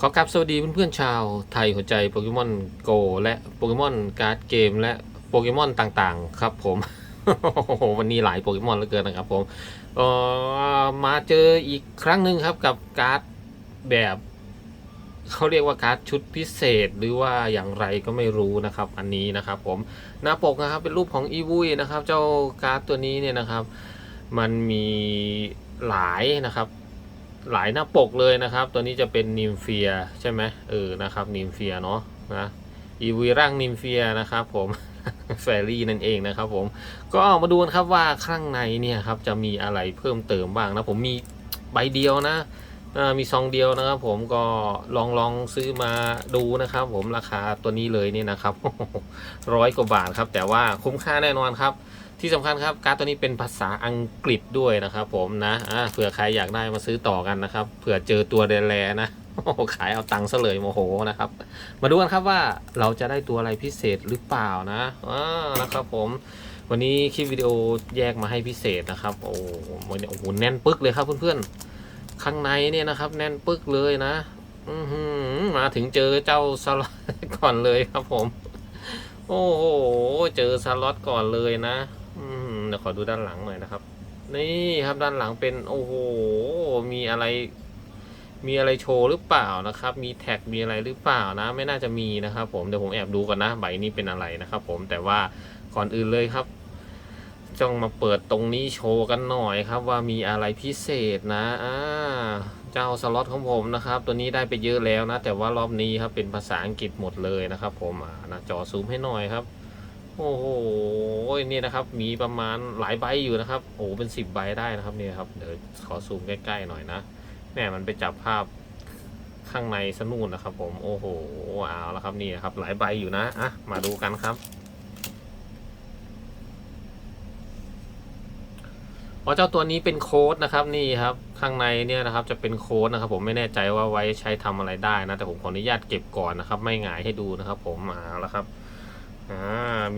ขอกราบสวัสดีเพื่อนๆชาวไทยหัวใจโปเกมอนโกและโปเกมอนการ์ดเกมและโปเกมอนต่างๆ ครับผม วันนี้หลายโปเกมอนเหลือเกินนะครับผมเอ่อมาเจออีกครั้งหนึ่งครับกับการ์ดแบบเขาเรียกว่าการ์ดชุดพิเศษหรือว่าอย่างไรก็ไม่รู้นะครับอันนี้นะครับผมหน้าปกนะครับเป็นรูปของอีวุยนะครับ เจ้าการ์ดตัวนี้เนี่ยนะครับ มันมีหลายนะครับ หลายหน้าปกเลยนะครับ ตัวนี้จะเป็นนิมเฟียใช่ไหมเออนะครับนิมเฟียเนาะนะอีวีร่างนิมเฟียนะครับผมแฟรี่นั่นเองนะครับผมก็มาดูกันครับว่าข้างในเนี่ยครับจะมีอะไรเพิ่มเติมบ้างนะผมมีใบเดียวนะมีซองเดียวนะครับผมก็ลองลองซื้อมาดูนะครับผมราคาตัวนี้เลยเนี่ยนะครับร้อยกว่าบาทครับแต่ว่าคุ้มค่าแน่นอนครับ ที่สำคัญครับการ์ดตัวนี้เป็นภาษาอังกฤษด้วยนะครับผมนะอ่าเผื่อใครอยากได้มาซื้อต่อกันนะครับเผื่อเจอตัวแดๆนะโอ้ขายเอาตังค์ซะเลยโมโหนะครับ มาดูกันครับว่าเราจะได้ตัวอะไรพิเศษหรือเปล่านะอ่านะครับผมวันนี้คลิปวิดีโอแยกมาให้พิเศษนะครับ โอ้โหวันนี้โอ้โหแน่นปึ๊กเลยครับเพื่อนๆ ข้างในเนี่ยนะครับ แน่นปึ๊กเลยนะอืมาถึงเจอเจ้าสล็อตก่อนเลยครับผม โอ้โห เจอสล็อตก่อนเลยนะ ดี๋ยวขอดูด้านหลังหน่อยนะครับ นี่ครับด้านหลังเป็นโอ้โหมีอะไร มีอะไรโชว์หรือเปล่านะครับ มีแท็กมีอะไรหรือเปล่านะ ไม่น่าจะมีนะครับผมเดี๋ยวผมแอบดูก่อนนะใบนี้เป็นอะไรนะครับ ผมแต่ว่าก่อนอื่นเลยครับจ้องมาเปิดตรงนี้โชว์กันหน่อยครับว่ามีอะไรพิเศษนะอ่าเจ้าสล็อตของผมนะครับ ตัวนี้ได้ไปเยอะแล้วนะ แต่ว่ารอบนี้ครับเป็นภาษาอังกฤษหมดเลยนะครับ ผมอ่านะจอซูมให้หน่อยครับ โอ้โหนี่นะครับ มีประมาณหลายใบอยู่นะครับ โอ้เป็นสิบใบได้นะครับเนี่ยครับเดี๋ยวขอซูมใกล้ๆหน่อยนะแม่มันไปจับภาพข้างในสนูนนะครับ ผมโอ้โหเอาแล้วครับนี่นะครับ หลายใบอยู่นะอะมาดูกันครับเพราะเจ้าตัวนี้เป็นโค้ดนะครับนี่ครับข้างในเนี่ยนะครับจะเป็นโค้ดนะครับ ผมไม่แน่ใจว่าไว้ใช้ทำอะไรได้นะ แต่ผมขออนุญาตเก็บก่อนนะครับ ไม่หงายให้ดูนะครับ ผมมาแล้วครับ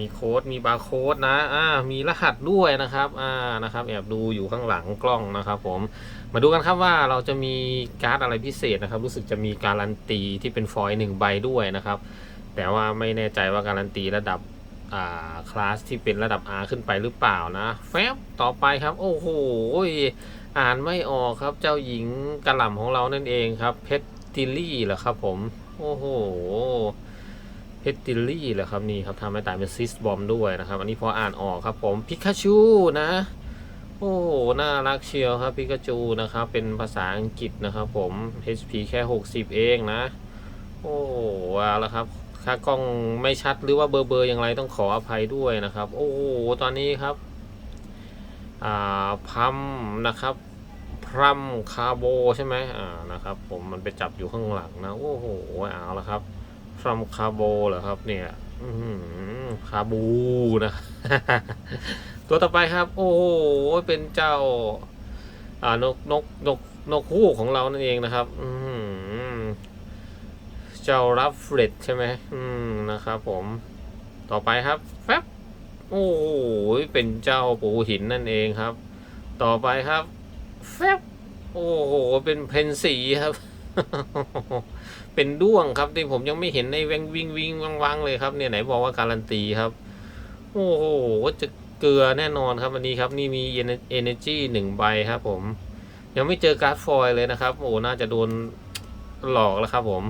มีโค้ดมีบาร์โค้ดนะอ่ามีรหัสด้วยนะครับอ่านะครับแอบดูอยู่ข้างหลังกล้องนะครับผมมาดูกันครับว่าเราจะมีการ์ดอะไรพิเศษนะครับ รู้สึกจะมีการันตีที่เป็นฟอยล์หนึ่งใบด้วยนะครับ แต่ว่าไม่แน่ใจว่าการันตีระดับอ่าคลาสที่เป็นระดับ R ขึ้นไปหรือเปล่านะแฟบต่อไปครับ โอ้โหอ่านไม่ออกครับเจ้าหญิงกระหล่ำของเรานั่นเองครับเพชรติลี่เหรอครับผม โอ้โห เพชรติลลี่เหรอครับนี่ครับทำให้ตายเป็นซิสบอมด้วยนะครับ อันนี้พออ่านออกครับผมพิกาชูนะ โอ้น่ารักเชียวครับพิกาจูนะครับ เป็นภาษาอังกฤษนะครับผม HP แค่ 60 เองนะ โอ้เอาละครับค่ากล้องไม่ชัดหรือว่าเบอร์เบอร์อย่างไรต้องขออภัยด้วยนะครับ โอ้ตอนนี้ครับอ่าพัมนะครับพรัมคาโบใช่ไหมอ่านะครับ ผมมันไปจับอยู่ข้างหลังนะ โอ้โหเอาละครับ from คาโบเหรอครับเนี่ยคาบูนะ ตัวต่อไปครับ โอ้โหเป็นเจ้า อ่านกนกนกนกฮูกของเรานั่นเองนะครับ อืเจ้ารับเฟรดใช่ไหมอืมนะครับผม ต่อไปครับแฟบโอ้โหเป็นเจ้าปูหินนั่นเองครับ ต่อไปครับ แฟบโอ้โหเป็นเพนสีครับ เป็นด้วงครับที่ผมยังไม่เห็นในแวงวิ่งวิ่งวังวังเลยครับเนี่ยไหนบอกว่าการันตีครับ โอ้โหจะเกลือแน่นอนครับวันนี้ครับ นี่มี energy หนึ่งใบครับ ผม ยังไม่เจอการ์ดฟอยเลยนะครับ โอ้น่าจะโดนหลอกแล้วครับ ผม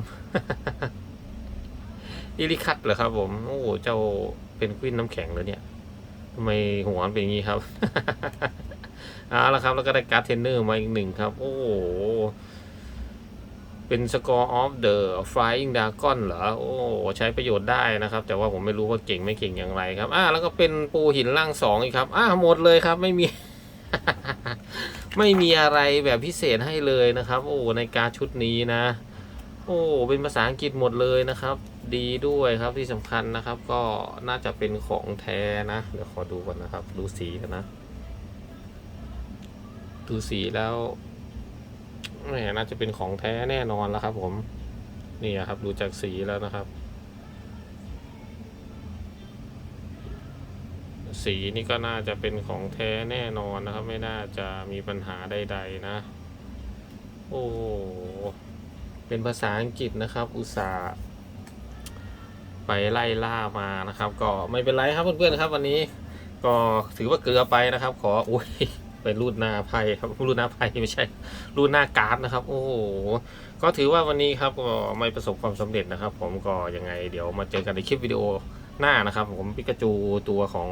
อิริคัตเหรอครับ ผม โอ้เจ้าเป็นควินน้ำแข็งเลยเนี่ยทำไมหัวมันเป็นอย่างนี้ครับเอาละครับ แล้วก็ได้การ์ดเทรนเนอร์มาอีกหนึ่งครับ โอ้โห เป็นสกอร์ออฟเดอะฟลายอิงดากอนเหรอ โอ้ ใช้ประโยชน์ได้นะครับ แต่ว่าผมไม่รู้ว่าเก่งไม่เก่งอย่างไรครับ อ่าแล้วก็เป็นปูหินล่างสองอีกครับ อ่าหมดเลยครับ ไม่มี ไม่มีอะไรแบบพิเศษให้เลยนะครับ โอ้ในการชุดนี้นะ โอ้เป็นภาษาอังกฤษหมดเลยนะครับ ดีด้วยครับที่สำคัญนะครับ ก็น่าจะเป็นของแท้นะ เดี๋ยวขอดูก่อนนะครับ ดูสีกันนะ ดูสีแล้ว แหมน่าจะเป็นของแท้แน่นอนแล้วครับ ผมนี่ครับดูจากสีแล้วนะครับ สีนี่ก็น่าจะเป็นของแท้แน่นอนนะครับ ไม่น่าจะมีปัญหาใด ๆ นะ โอ้เป็นภาษาอังกฤษนะครับ อุตส่าห์ไปไล่ล่ามานะครับ ก็ไม่เป็นไรครับเพื่อนๆครับ วันนี้ ก็ถือว่าเกลือไปนะครับ ขออุ้ย รูดหน้าไพ่ครับรูดหน้าไพ่ไม่ใช่รูดหน้าการ์ดนะครับ โอ้โหก็ถือว่าวันนี้ครับก็ไม่ประสบความสำเร็จนะครับ ผมก็ยังไงเดี๋ยวมาเจอกันในคลิปวิดีโอหน้านะครับ ผมปิกาจูตัวของ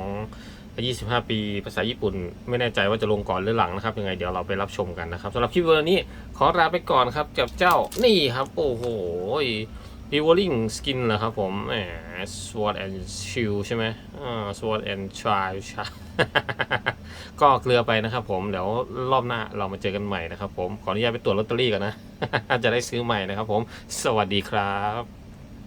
25 ปีภาษาญี่ปุ่น ไม่แน่ใจว่าจะลงก่อนหรือหลังนะครับ ยังไงเดี๋ยวเราไปรับชมกันนะครับสำหรับคลิปวิดีโอนี้ขอลาไปก่อนครับกับเจ้านี่ครับ โอ้โห e v o l i n g Skin เหรอครับผมแหม Sword and Shield ใช่ไหมอ่า Sword and Shield ใช่ก็เกลือไปนะครับผม เดี๋ยวรอบหน้าเรามาเจอกันใหม่นะครับผม ขออนุญาตไปตรวจลอตเตอรี่ก่อนนะ จะได้ซื้อใหม่นะครับผม สวัสดีครับ